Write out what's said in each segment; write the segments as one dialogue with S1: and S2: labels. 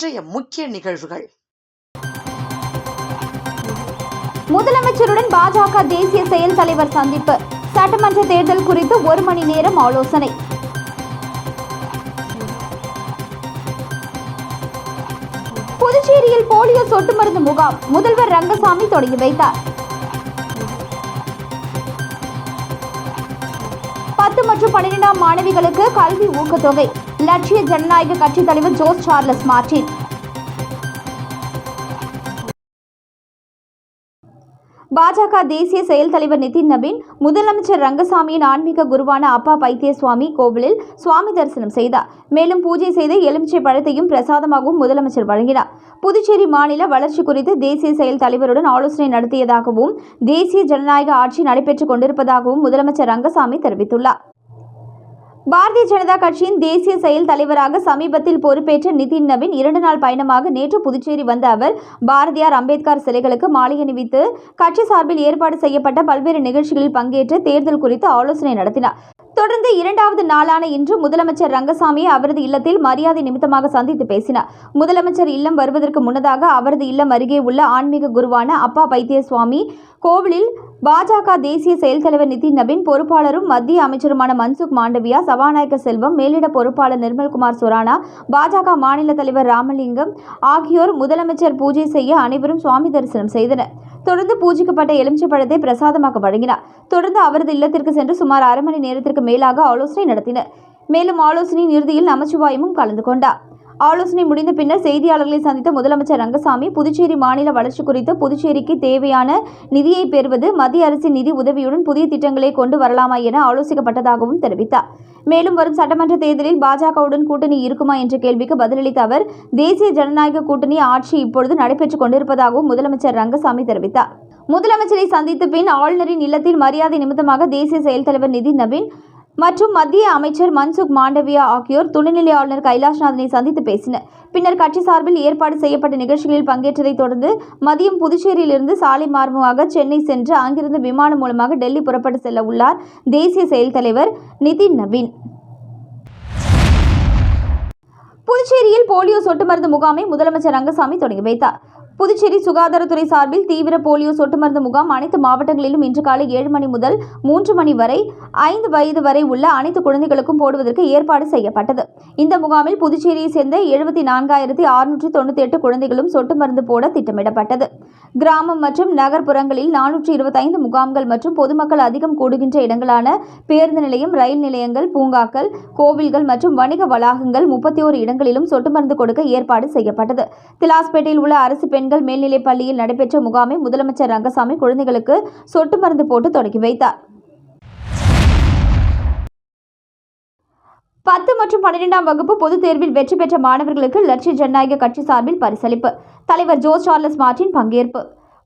S1: இன்றைய முக்கிய நிகழ்வுகள்.
S2: முதலமைச்சருடன் பாஜக தேசிய செயல் தலைவர் சந்திப்பு. சட்டமன்ற தேர்தல் குறித்து ஒரு மணி நேரம் ஆலோசனை. புதுச்சேரியில் போலியோ சொட்டு மருந்து முகாம் முதல்வர் ரங்கசாமி தொடங்கி வைத்தார். பத்து மற்றும் பன்னிரெண்டாம் மாணவிகளுக்கு கல்வி ஊக்கத்தொகை. லட்சிய ஜனநாயக கட்சித் தலைவர் ஜோஸ் சார்லஸ் மார்டின் பாஜக தேசிய செயல் தலைவர் நிதின் நபீன் முதலமைச்சர் ரங்கசாமியின் ஆன்மீக குருவான அப்பா பைத்தியசுவாமி கோவிலில் சுவாமி தரிசனம் செய்தார். மேலும் பூஜை செய்து எலுமிச்சை பழத்தையும் பிரசாதமாகவும் முதலமைச்சர் வழங்கினார். புதுச்சேரி மாநில வளர்ச்சி குறித்து தேசிய செயல் தலைவருடன் ஆலோசனை நடத்தியதாகவும் தேசிய ஜனநாயக ஆட்சி நடைபெற்றுக் கொண்டிருப்பதாகவும் முதலமைச்சர் ரங்கசாமி தெரிவித்துள்ளார். பாரதிய ஜனதா கட்சியின் தேசிய செயல் தலைவராக சமீபத்தில் பொறுப்பேற்ற நிதின் நவீன் இரண்டு நாள் பயணமாக நேற்று புதுச்சேரி வந்த அவர் பாரதியார் அம்பேத்கர் சிலைகளுக்கு மாலை அணிவித்து கட்சி சார்பில் ஏற்பாடு செய்யப்பட்ட பல்வேறு நிகழ்ச்சிகளில் பங்கேற்று தேர்தல் குறித்து ஆலோசனை நடத்தினார். தொடர்ந்து இரண்டாவது நாளான இன்று முதலமைச்சர் ரங்கசாமியை அவரது இல்லத்தில் மரியாதை நிமித்தமாக சந்தித்து பேசினார். முதலமைச்சர் இல்லம் வருவதற்கு முன்னதாக அவரது இல்லம் அருகே உள்ள ஆன்மீக குருவான அப்பா பைத்திய சுவாமி கோவிலில் பாஜக தேசிய செயல் தலைவர் நிதின் நபின் பொறுப்பாளரும் மத்திய அமைச்சருமான மன்சுக் மாண்டவியா சபாநாயக செல்வம் மேலிட பொறுப்பாளர் நிர்மல்குமார் சுரானா பாஜக மாநில தலைவர் ராமலிங்கம் ஆகியோர் முதலமைச்சர் பூஜை செய்ய அனைவரும் சுவாமி தரிசனம் செய்தனர். தொடர்ந்து பூஜிக்கப்பட்ட எலுமிச்சை பழத்தை பிரசாதமாக வழங்கினார். தொடர்ந்து அவரது இல்லத்திற்கு சென்று சுமார் அரை மணி நேரத்திற்கு மேலாக ஆலோசனை நடத்தினர். மேலும் ஆலோசனையின் இறுதியில் நமச்சிவாயமும் கலந்து கொண்டார். ஆலோசனை முடிந்த பின்னர் செய்தியாளர்களை சந்தித்த முதலமைச்சர் ரங்கசாமி புதுச்சேரி மாநில வளர்ச்சி குறித்து புதுச்சேரிக்கு தேவையான நிதியை பெறுவது மத்திய அரசின் நிதி உதவியுடன் புதிய திட்டங்களை கொண்டு வரலாமா என ஆலோசிக்கப்பட்டதாகவும் தெரிவித்தார். மேலும் வரும் சட்டமன்ற தேர்தலில் பாஜகவுடன் கூட்டணி இருக்குமா என்ற கேள்விக்கு பதிலளித்த அவர் தேசிய ஜனநாயக கூட்டணி ஆட்சி இப்பொழுது நடைபெற்றுக் கொண்டிருப்பதாகவும் முதலமைச்சர் ரங்கசாமி தெரிவித்தார். முதலமைச்சரை சந்தித்த பின் ஆளுநரின் இல்லத்தில் மரியாதை நிமித்தமாக தேசிய செயல் தலைவர் நிதின் நவீன் மற்றும் மத்திய அமைச்சர் மன்சுக் மாண்டவியா ஆகியோர் துணைநிலை ஆளுநர் கைலாஷ்நாதனை சந்தித்து பேசினர். பின்னர் கட்சி சார்பில் ஏற்பாடு செய்யப்பட்ட நிகழ்ச்சிகளில் பங்கேற்றதைத் தொடர்ந்து மதியம் புதுச்சேரியிலிருந்து சாலை மார்க்கமாக சென்னை சென்று அங்கிருந்து விமானம் மூலமாக டெல்லி புறப்பட்டு செல்ல உள்ளார் தேசிய செயல் தலைவர் நிதின் நவீன். புதுச்சேரியில் போலியோ சொட்டு மருந்து முகாமை முதலமைச்சர் ரங்கசாமி தொடங்கி வைத்தார். புதுச்சேரி சுகாதாரத்துறை சார்பில் தீவிர போலியோ சொட்டு மருந்து முகாம் அனைத்து மாவட்டங்களிலும் இன்று காலை ஏழு மணி முதல் மூன்று மணி வரை ஐந்து வயது வரை உள்ள அனைத்து குழந்தைகளுக்கும் போடுவதற்கு ஏற்பாடு செய்யப்பட்டது. இந்த முகாமில் புதுச்சேரியை சேர்ந்த எழுபத்தி நான்காயிரத்தி அறுநூற்றி தொண்ணூற்றி எட்டு குழந்தைகளும் சொட்டு மருந்து போட திட்டமிடப்பட்டது. கிராமம் மற்றும் நகர்ப்புறங்களில் நானூற்றி இருபத்தைந்து முகாம்கள் மற்றும் பொதுமக்கள் அதிகம் கூடுகின்ற இடங்களான பேருந்து நிலையம் ரயில் நிலையங்கள் பூங்காக்கள் கோவில்கள் மற்றும் வணிக வளாகங்கள் முப்பத்தி ஓரு இடங்களிலும் சொட்டு மருந்து கொடுக்க ஏற்பாடு செய்யப்பட்டது. திலாஸ்பேட்டையில் உள்ள அரசு பெண்கள் மேல்நிலைப் பள்ளியில் நடைபெற்ற முகாமை முதலமைச்சர் ரங்கசாமி குழந்தைகளுக்கு சொட்டு மருந்து போட்டு தொடங்கி வைத்தார். பத்து மற்றும் பன்னிரெண்டாம் வகுப்பு பொதுத் தேர்வில் வெற்றி பெற்ற மாணவர்களுக்கு லட்சிய ஜனநாயக கட்சி சார்பில் பரிசளிப்பு. தலைவர் ஜோஸ் சார்லஸ் மார்டின் பங்கேற்பு.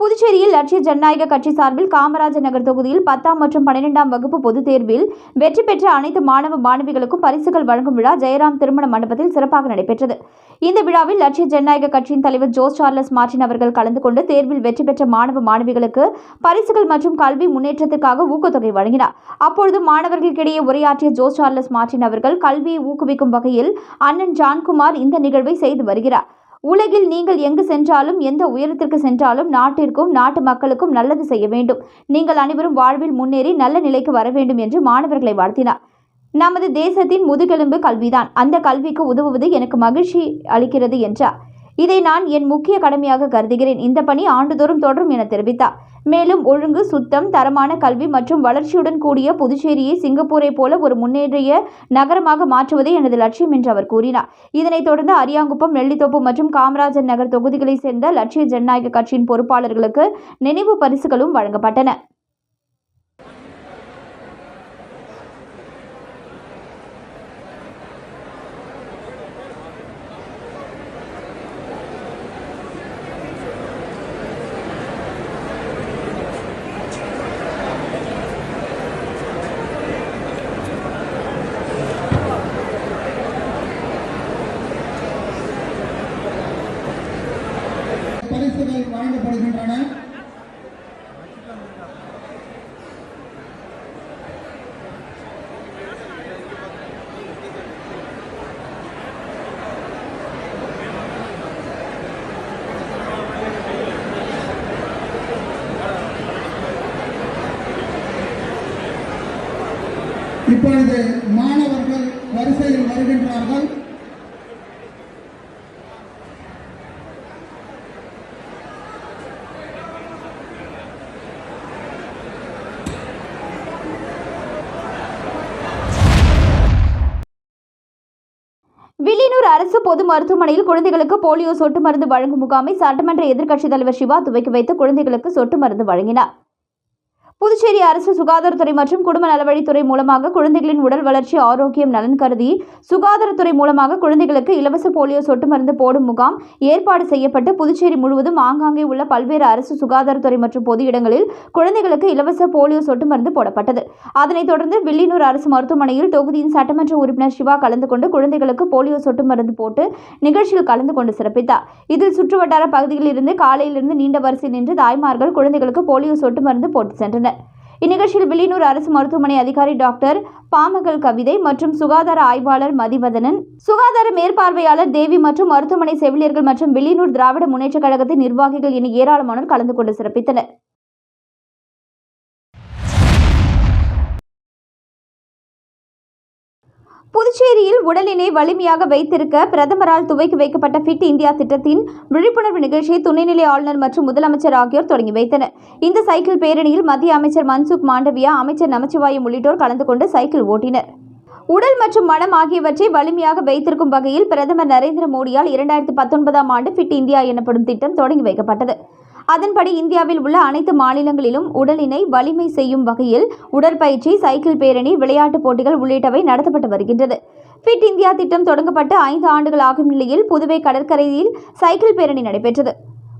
S2: புதுச்சேரியில் லட்சிய ஜனநாயக கட்சி சார்பில் காமராஜர் நகர் தொகுதியில் பத்தாம் மற்றும் பன்னிரெண்டாம் வகுப்பு பொதுத் தேர்வில் வெற்றி பெற்ற அனைத்து மாணவ மாணவிகளுக்கும் பரிசுகள் வழங்கும் விழா ஜெயராம் திருமண மண்டபத்தில் சிறப்பாக நடைபெற்றது. இந்த விழாவில் லட்சிய ஜனநாயக கட்சியின் தலைவர் ஜோஸ் சார்லஸ் மார்டின் அவர்கள் கலந்து கொண்டு தேர்வில் வெற்றி பெற்ற மாணவ மாணவிகளுக்கு பரிசுகள் மற்றும் கல்வி முன்னேற்றத்திற்காக ஊக்கத்தொகை வழங்கினார். அப்பொழுது மாணவர்களுக்கிடையே உரையாற்றிய ஜோஸ் சார்லஸ் மார்டின் அவர்கள் கல்வியை ஊக்குவிக்கும் வகையில் அண்ணன் ஜான்குமார் இந்த நிகழ்வை செய்து வருகிறார். உலகில் நீங்கள் எங்கு சென்றாலும் எந்த உயரத்திற்கு சென்றாலும் நாட்டிற்கும் நாட்டு மக்களுக்கும் நல்லது செய்ய வேண்டும். நீங்கள் அனைவரும் வாழ்வில் முன்னேறி நல்ல நிலைக்கு வர வேண்டும் என்று மாணவர்களை வாழ்த்தினார். நமது தேசத்தின் முதுகெலும்பு கல்விதான். அந்த கல்விக்கு உதவுவது எனக்கு மகிழ்ச்சி அளிக்கிறது என்றார். இதை நான் என் முக்கிய கடமையாக கருதுகிறேன். இந்த பணி ஆண்டுதோறும் தொடரும் என தெரிவித்தார். மேலும் ஒழுங்கு சுத்தம் தரமான கல்வி மற்றும் வளர்ச்சியுடன் கூடிய புதுச்சேரியை சிங்கப்பூரை போல ஒரு முன்னேறிய நகரமாக மாற்றுவதே எனது லட்சியம் என்று அவர் கூறினார். இதனைத் தொடர்ந்து அரியாங்குப்பம் நெல்லித்தோப்பு மற்றும் காமராஜர் நகர் தொகுதிகளைச் சேர்ந்த லட்சிய ஜனநாயக கட்சியின் பொறுப்பாளர்களுக்கு நினைவு பரிசுகளும் வழங்கப்பட்டன.
S1: இப்பொழுது மாணவர்கள் வரிசையில் வருகின்றார்கள்.
S2: வில்லியனூர் அரசு பொது மருத்துவமனையில் குழந்தைகளுக்கு போலியோ சொட்டு மருந்து வழங்கும் முகாமை சட்டமன்ற எதிர்க்கட்சித் தலைவர் சிவா துவக்கி வைத்து குழந்தைகளுக்கு சொட்டு மருந்து வழங்கினார். புதுச்சேரி அரசு சுகாதாரத்துறை மற்றும் குடும்ப நலவழித்துறை மூலமாக குழந்தைகளின் உடல் வளர்ச்சி ஆரோக்கியம் நலன் கருதி சுகாதாரத்துறை மூலமாக குழந்தைகளுக்கு இலவச போலியோ சொட்டு மருந்து போடும் முகாம் ஏற்பாடு செய்யப்பட்டு புதுச்சேரி முழுவதும் ஆங்காங்கே உள்ள பல்வேறு அரசு சுகாதாரத்துறை மற்றும் பொது இடங்களில் குழந்தைகளுக்கு இலவச போலியோ சொட்டு மருந்து போடப்பட்டது. அதனைத் தொடர்ந்து வில்லியனூர் அரசு மருத்துவமனையில் தொகுதியின் சட்டமன்ற உறுப்பினர் சிவா கலந்து கொண்டு குழந்தைகளுக்கு போலியோ சொட்டு மருந்து போட்டு நிகழ்ச்சியில் கலந்து கொண்டு சிறப்பித்தார். இதில் சுற்றுவட்டார பகுதிகளில் இருந்து காலையிலிருந்து நீண்ட வரிசை நின்று தாய்மார்கள் குழந்தைகளுக்கு போலியோ சொட்டு மருந்து போட்டு சென்றனர். இந்நிகழ்ச்சியில் வில்லியனூர் அரசு மருத்துவமனை அதிகாரி டாக்டர் பாமகல் கவிதை மற்றும் சுகாதார ஆய்வாளர் மதிவதனன். சுகாதார மேற்பார்வையாளர் தேவி மற்றும் மருத்துவமனை செவிலியர்கள் மற்றும் வில்லியனூர் திராவிட முன்னேற்றக் கழகத்தின் நிர்வாகிகள் என ஏராளமானோர் கலந்து கொண்டு சிறப்பித்தனர். புதுச்சேரியில் உடலினை வலிமையாக வைத்திருக்க பிரதமரால் துவக்கி வைக்கப்பட்ட ஃபிட் இந்தியா திட்டத்தின் விழிப்புணர்வு நிகழ்ச்சியை துணைநிலை ஆளுநர் மற்றும் முதலமைச்சர் ஆகியோர் தொடங்கி வைத்தனர். இந்த சைக்கிள் பேரணியில் மத்திய அமைச்சர் மன்சுக் மாண்டவியா அமைச்சர் நமச்சிவாயம் உள்ளிட்டோர் கலந்து கொண்டு சைக்கிள் ஓட்டினர். உடல் மற்றும் மனம் ஆகியவற்றை வலிமையாக வைத்திருக்கும் வகையில் பிரதமர் நரேந்திர மோடியால் இரண்டாயிரத்தி பத்தொன்பதாம் ஆண்டு ஃபிட் இந்தியா எனப்படும் திட்டம் தொடங்கி வைக்கப்பட்டது. அதன்படி இந்தியாவில் உள்ள அனைத்து மாநிலங்களிலும் உடலினை வலிமை செய்யும் வகையில் உடற்பயிற்சி சைக்கிள் பேரணி விளையாட்டுப் போட்டிகள் உள்ளிட்டவை நடத்தப்பட்டு வருகின்றது. ஃபிட் இந்தியா திட்டம் தொடங்கப்பட்டு ஐந்து ஆண்டுகள் ஆகும் நிலையில் புதுவை கடற்கரையில் சைக்கிள் பேரணி நடைபெற்றது.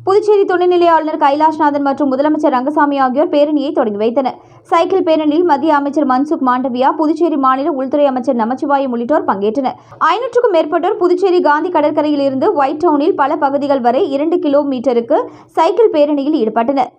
S2: புதுச்சேரி துணைநிலை ஆளுநர் கைலாஷ்நாதன் மற்றும் முதலமைச்சர் ரங்கசாமி ஆகியோர் பேரணியை தொடங்கி வைத்தனர். சைக்கிள் பேரணியில் மத்திய அமைச்சர் மன்சுக் மாண்டவியா புதுச்சேரி மாநில உள்துறை அமைச்சர் நமச்சிவாயம் உள்ளிட்டோர் பங்கேற்றனர். ஐநூற்றுக்கும் மேற்பட்டோர் புதுச்சேரி காந்தி கடற்கரையில் இருந்து ஒயிட் டவுனில் பல பகுதிகள் வரை இரண்டு கிலோமீட்டருக்கு சைக்கிள் பேரணியில் ஈடுபட்டனர்.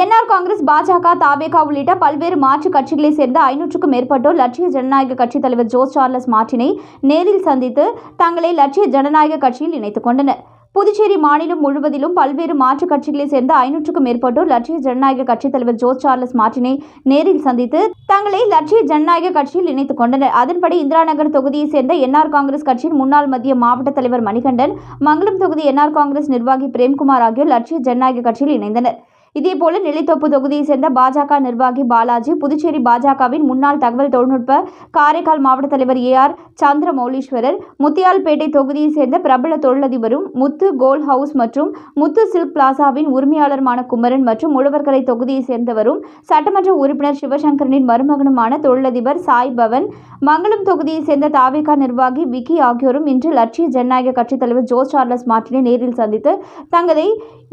S2: என்ஆர் காங்கிரஸ் பாஜக தாபேகா உள்ளிட்ட பல்வேறு மாற்றுக் கட்சிகளைச் சேர்ந்த ஐநூற்றுக்கும் மேற்பட்டோர் லட்சிய ஜனநாயக கட்சித் தலைவர் ஜோஸ் சார்லஸ் மார்டினை நேரில் சந்தித்து தங்களை லட்சிய ஜனநாயக கட்சியில் இணைத்துக் கொண்டனர். புதுச்சேரி மாநிலம் முழுவதிலும் பல்வேறு மாற்றுக் கட்சிகளைச் சேர்ந்த ஐநூற்றுக்கும் மேற்பட்டோர் லட்சிய ஜனநாயக கட்சித் தலைவர் ஜோஸ் சார்லஸ் மார்டினை நேரில் சந்தித்து தங்களை லட்சிய ஜனநாயக கட்சியில் இணைத்துக் கொண்டனர். அதன்படி இந்திரா நகர் தொகுதியைச் சேர்ந்த என்ஆர் காங்கிரஸ் கட்சியின் முன்னாள் மத்திய மாவட்ட தலைவர் மணிகண்டன் மங்களம் தொகுதி என்ஆர் காங்கிரஸ் நிர்வாகி பிரேம்குமார் ஆகியோர் லட்சிய ஜனநாயக கட்சியில் இணைந்தனர். இதேபோல நெல்லித்தோப்பு தொகுதியை சேர்ந்த பாஜக நிர்வாகி பாலாஜி புதுச்சேரி பாஜகவின் முன்னாள் தகவல் தொழில்நுட்ப காரைக்கால் மாவட்ட தலைவர் ஏ ஆர் சந்திரமௌலீஸ்வரர் முத்தியால்பேட்டை தொகுதியை சேர்ந்த பிரபல தொழிலதிபரும் முத்து கோல்ட் ஹவுஸ் மற்றும் முத்து சில்க் பிளாசாவின் உரிமையாளருமான குமரன் மற்றும் உழவர்கரை தொகுதியை சேர்ந்தவரும் சட்டமன்ற உறுப்பினர் சிவசங்கரனின் மருமகனுமான தொழிலதிபர் சாய் பவன் மங்களம் தொகுதியை சேர்ந்த தாவேகா நிர்வாகி விக்கி ஆகியோரும் இன்று லட்சிய ஜனநாயக கட்சித் தலைவர் ஜோஸ் சார்லஸ் மார்டினை நேரில் சந்தித்து தங்களை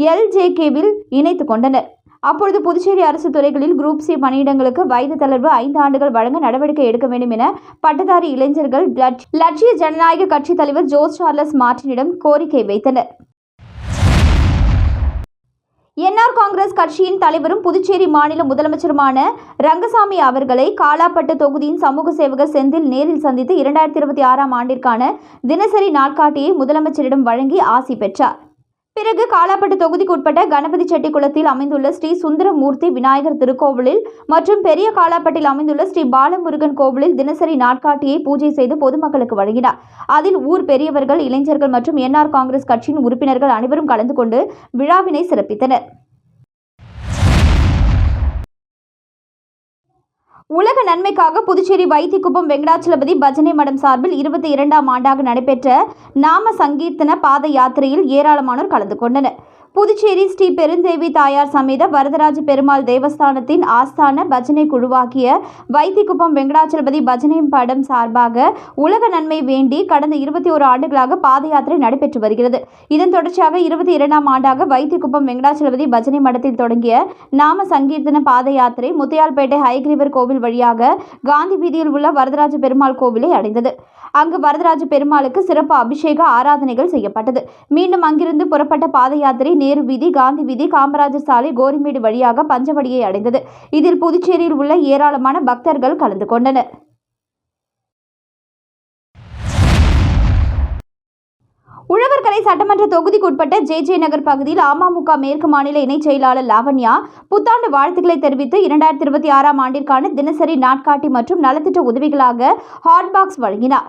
S2: எல்ஜேகேவில் இணைத்துக் கொண்டனர். வந்தனர் அப்பொழுது புதுச்சேரி அரசு துறைகளில் குரூப் சி பணியிடங்களுக்கு வயது தளர்வு ஐந்து ஆண்டுகள் வழங்க நடவடிக்கை எடுக்க வேண்டும் என பட்டதாரி இளைஞர்கள் லட்சிய ஜனநாயக கட்சித் தலைவர் ஜோஸ் சார்லஸ் மார்டினிடம் கோரிக்கை வைத்தனர். என்ஆர் காங்கிரஸ் கட்சியின் தலைவரும் புதுச்சேரி மாநில முதலமைச்சருமான ரங்கசாமி அவர்களை காலாப்பட்டு தொகுதியின் சமூக சேவகர் செந்தில் நேரில் சந்தித்து இரண்டாயிரத்தி இருபத்தி ஆறாம் ஆண்டிற்கான தினசரி நாட்காட்டியை முதலமைச்சரிடம் வழங்கி ஆசி பெற்றார். பிறகு காலாப்பட்டு தொகுதிக்கு உட்பட்ட கணபதி செட்டிக்குளத்தில் அமைந்துள்ள ஸ்ரீ சுந்தரமூர்த்தி விநாயகர் திருக்கோவிலில் மற்றும் பெரிய காலாப்பட்டில் அமைந்துள்ள ஸ்ரீ பாலமுருகன் கோவிலில் தினசரி நாட்காட்டியை பூஜை செய்து பொதுமக்களுக்கு வழங்கினார். அதில் ஊர் பெரியவர்கள் இளைஞர்கள் மற்றும் என்ஆர் காங்கிரஸ் கட்சியின் உறுப்பினர்கள் அனைவரும் கலந்து கொண்டு விழாவினை சிறப்பித்தனர். உலக நன்மைக்காக புதுச்சேரி வைத்திக்குப்பம் வெங்கடாச்சலபதி பஜனை மடம் சார்பில் இருபத்தி இரண்டாம் ஆண்டாக நடைபெற்ற நாம சங்கீர்த்தன பாத யாத்திரையில் ஏராளமானோர் கலந்து கொண்டனர். புதுச்சேரி ஸ்ரீ பெருந்தேவி தாயார் சமேத வரதராஜ பெருமாள் தேவஸ்தானத்தின் ஆஸ்தான பஜனை குழுவாகிய வைத்திக்குப்பம் வெங்கடாச்சலபதி பஜனை படம் சார்பாக உலக நன்மை வேண்டி கடந்த இருபத்தி ஓரு ஆண்டுகளாக பாத யாத்திரை நடைபெற்று வருகிறது. இதன் தொடர்ச்சியாக இருபத்தி இரண்டாம் ஆண்டாக வைத்திக்குப்பம் வெங்கடாச்சலபதி பஜனை மடத்தில் தொடங்கிய நாம சங்கீர்த்தன பாத யாத்திரை முத்தையால்பேட்டை ஹைகிரீவர் கோவில் வழியாக காந்தி வீதியில் உள்ள வரதராஜ பெருமாள் கோவிலை அடைந்தது. அங்கு வரதராஜ பெருமாளுக்கு சிறப்பு அபிஷேக ஆராதனைகள் செய்யப்பட்டது. மீண்டும் அங்கிருந்து புறப்பட்ட பாத யாத்திரை நேரு வீதி காந்தி வீதி காமராஜர் சாலை கோரிமேடு வழியாக பஞ்சவடியை அடைந்தது. இதில் புதுச்சேரியில் உள்ள ஏராளமான பக்தர்கள் கலந்து கொண்டனர். உழவர்கரை சட்டமன்ற தொகுதிக்குட்பட்ட ஜே ஜே நகர் பகுதியில் அமமுக மேற்கு மாநில இணைச் செயலாளர் லாவண்யா புத்தாண்டு வாழ்த்துக்களை தெரிவித்து இரண்டாயிரத்தி இருபத்தி ஆறாம் ஆண்டிற்கான தினசரி நாட்காட்டி மற்றும் நலத்திட்ட உதவிகளாக ஹாட்பாக்ஸ் வழங்கினார்.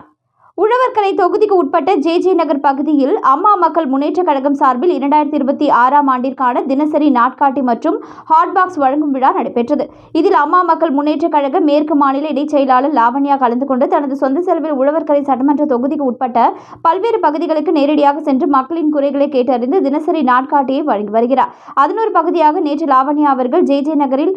S2: உழவர்கரை தொகுதிக்கு உட்பட்ட ஜே ஜே நகர் பகுதியில் அம்மா மக்கள் முன்னேற்றக் கழகம் சார்பில் இரண்டாயிரத்தி இருபத்தி ஆறாம் ஆண்டிற்கான தினசரி நாட்காட்டி மற்றும் ஹாட் பாக்ஸ் வழங்கும் விழா நடைபெற்றது. இதில் அம்மா மக்கள் முன்னேற்றக் கழக மேற்கு மாநில இடைச் செயலாளர் லாவண்யா கலந்து கொண்டு தனது சொந்த செலவில் உழவர்கரை சட்டமன்ற தொகுதிக்கு உட்பட்ட பல்வேறு பகுதிகளுக்கு நேரடியாக சென்று மக்களின் குறைகளை கேட்டறிந்து தினசரி நாட்காட்டியை வழங்கி வருகிறார். அதனொரு பகுதியாக நேற்று லாவண்யா அவர்கள் ஜே ஜே நகரில்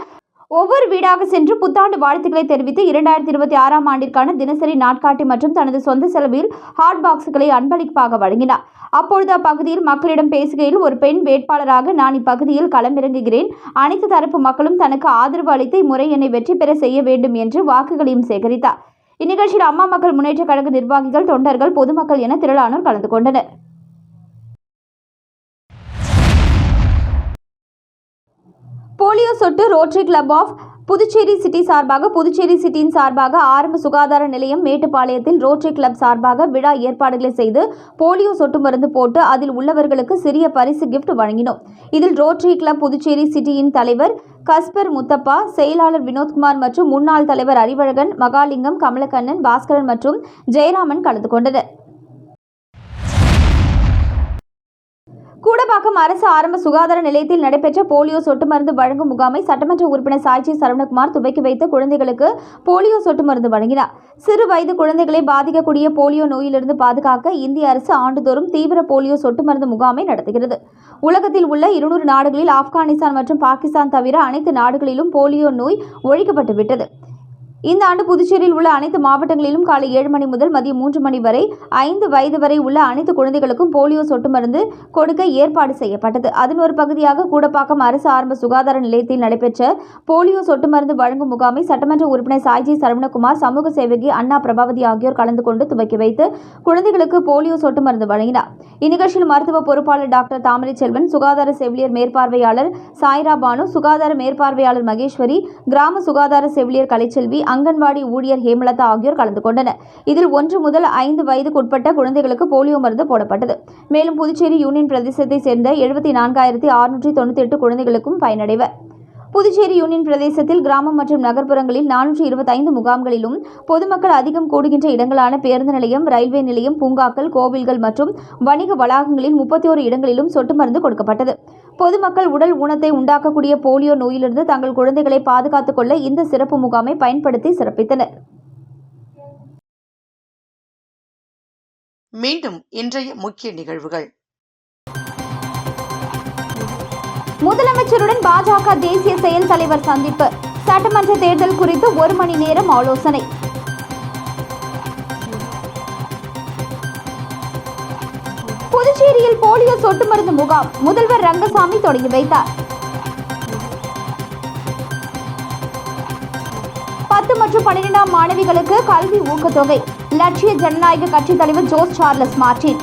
S2: ஒவ்வொரு வீடாக சென்று புத்தாண்டு வாழ்த்துக்களை தெரிவித்து இரண்டாயிரத்தி இருபத்தி ஆறாம் ஆண்டிற்கான தினசரி நாட்காட்டி மற்றும் தனது சொந்த செலவில் ஹாட் பாக்ஸ்களை அன்பளிப்பாக வழங்கினார். அப்பொழுது அப்பகுதியில் மக்களிடம் பேசுகையில் ஒரு பெண் வேட்பாளராக நான் இப்பகுதியில் களமிறங்குகிறேன். அனைத்து தரப்பு மக்களும் தனக்கு ஆதரவு அளித்து இம்முறை என்னை வெற்றி பெற செய்ய வேண்டும் என்று வாக்குகளையும் சேகரித்தார். இந்நிகழ்ச்சியில் அம்மா மக்கள் முன்னேற்ற கழக நிர்வாகிகள் தொண்டர்கள் பொதுமக்கள் என திரளானோர் கலந்து கொண்டனர். போலியோ சொட்டு rotary club of Puducherry city சார்பாக புதுச்சேரி சிட்டியின் சார்பாக ஆரம்ப சுகாதார நிலையம் மேட்டுப்பாளையத்தில் ரோட்டரி கிளப் சார்பாக விழா ஏற்பாடுகளை செய்து போலியோ சொட்டு மருந்து போட்டு அதில் உள்ளவர்களுக்கு சிறிய பரிசு கிஃப்ட் வழங்கினோம். இதில் ரோட்டரி கிளப் புதுச்சேரி சிட்டியின் தலைவர் கஸ்பர் முத்தப்பா செயலாளர் வினோத்குமார் மற்றும் முன்னாள் தலைவர் அறிவழகன் மகாலிங்கம் கமலக்கண்ணன் பாஸ்கரன் மற்றும் ஜெயராமன் கலந்து கொண்டனர். கூடப்பாக்கம் அரசு ஆரம்ப சுகாதார நிலையத்தில் நடைபெற்ற போலியோ சொட்டு மருந்து வழங்கும் முகாமை சட்டமன்ற உறுப்பினர் சாய்ச்சி சரவணகுமார் துவக்கி வைத்து குழந்தைகளுக்கு போலியோ சொட்டு மருந்து வழங்கினார். சிறு வயது குழந்தைகளை பாதிக்கக்கூடிய போலியோ நோயிலிருந்து பாதுகாக்க இந்திய அரசு ஆண்டுதோறும் தீவிர போலியோ சொட்டு மருந்து முகாமை நடத்துகிறது. உலகத்தில் உள்ள இருநூறு நாடுகளில் ஆப்கானிஸ்தான் மற்றும் பாகிஸ்தான் தவிர அனைத்து நாடுகளிலும் போலியோ நோய் ஒழிக்கப்பட்டுவிட்டது. இந்த ஆண்டு புதுச்சேரியில் உள்ள அனைத்து மாவட்டங்களிலும் காலை ஏழு மணி முதல் மதியம் மூன்று மணி வரை ஐந்து வயது வரை உள்ள அனைத்து குழந்தைகளுக்கும் போலியோ சொட்டு மருந்து கொடுக்க ஏற்பாடு செய்யப்பட்டது. அதன் ஒரு பகுதியாக கூடப்பாக்கம் அரசு ஆரம்ப சுகாதார நிலையத்தில் நடைபெற்ற போலியோ சொட்டு மருந்து வழங்கும் முகாமை சட்டமன்ற உறுப்பினர் சாய்ஜி சரவணகுமார் சமூக சேவகி அண்ணா பிரபாவதி ஆகியோர் கலந்து கொண்டு துவக்கி வைத்து குழந்தைகளுக்கு போலியோ சொட்டு மருந்து வழங்கினார். இந்நிகழ்ச்சியில் மருத்துவ பொறுப்பாளர் டாக்டர் தாமரை செல்வன் சுகாதார செவிலியர் மேற்பார்வையாளர் சாய்ரா பானு சுகாதார மேற்பார்வையாளர் மகேஸ்வரி கிராம சுகாதார செவிலியர் கலைச்செல்வி அங்கன்வாடி ஊழியர் ஹேமலதா ஆகியோர் கலந்து கொண்டனர். இதில் ஒன்று முதல் ஐந்து வயதுக்குட்பட்ட குழந்தைகளுக்கு போலியோ மருந்து போடப்பட்டது. மேலும் புதுச்சேரி யூனியன் பிரதேசத்தை சேர்ந்த எழுபத்தி நான்காயிரத்தி அறுநூற்றி தொண்ணூற்றி எட்டு குழந்தைகளுக்கும் பயனடைவர் புதுச்சேரி யூனியன் பிரதேசத்தில் கிராமம் மற்றும் நகர்ப்புறங்களில் நானூற்றி இருபத்தைந்து முகாம்களிலும் பொதுமக்கள் அதிகம் கூடுகின்ற இடங்களான பேருந்து நிலையம் ரயில்வே நிலையம் பூங்காக்கள் கோவில்கள் மற்றும் வணிக வளாகங்களில் முப்பத்தி ஒரு இடங்களிலும் சொட்டு மருந்து கொடுக்கப்பட்டது. பொதுமக்கள் உடல் ஊனத்தை உண்டாக்கக்கூடிய போலியோ நோயிலிருந்து தங்கள் குழந்தைகளை பாதுகாத்துக் கொள்ள இந்த சிறப்பு முகாமை பயன்படுத்தி சிறப்பித்தனர்.
S3: மீண்டும் இன்றைய முக்கிய நிகழ்வுகள்.
S2: முதலமைச்சருடன் பாஜக தேசிய செயல் தலைவர் சந்திப்பு. சட்டமன்ற தேர்தல் குறித்து ஒரு மணி நேரம் ஆலோசனை. புதுச்சேரியில் போலியோ சொட்டு மருந்து முகாம். முதல்வர் ரங்கசாமி தொடங்கி வைத்தார். பத்து மற்றும் பன்னிரெண்டாம் மாணவிகளுக்கு கல்வி ஊக்கத்தொகை. லட்சிய ஜனநாயக கட்சித் தலைவர் ஜோஸ் சார்லஸ் மார்டின்.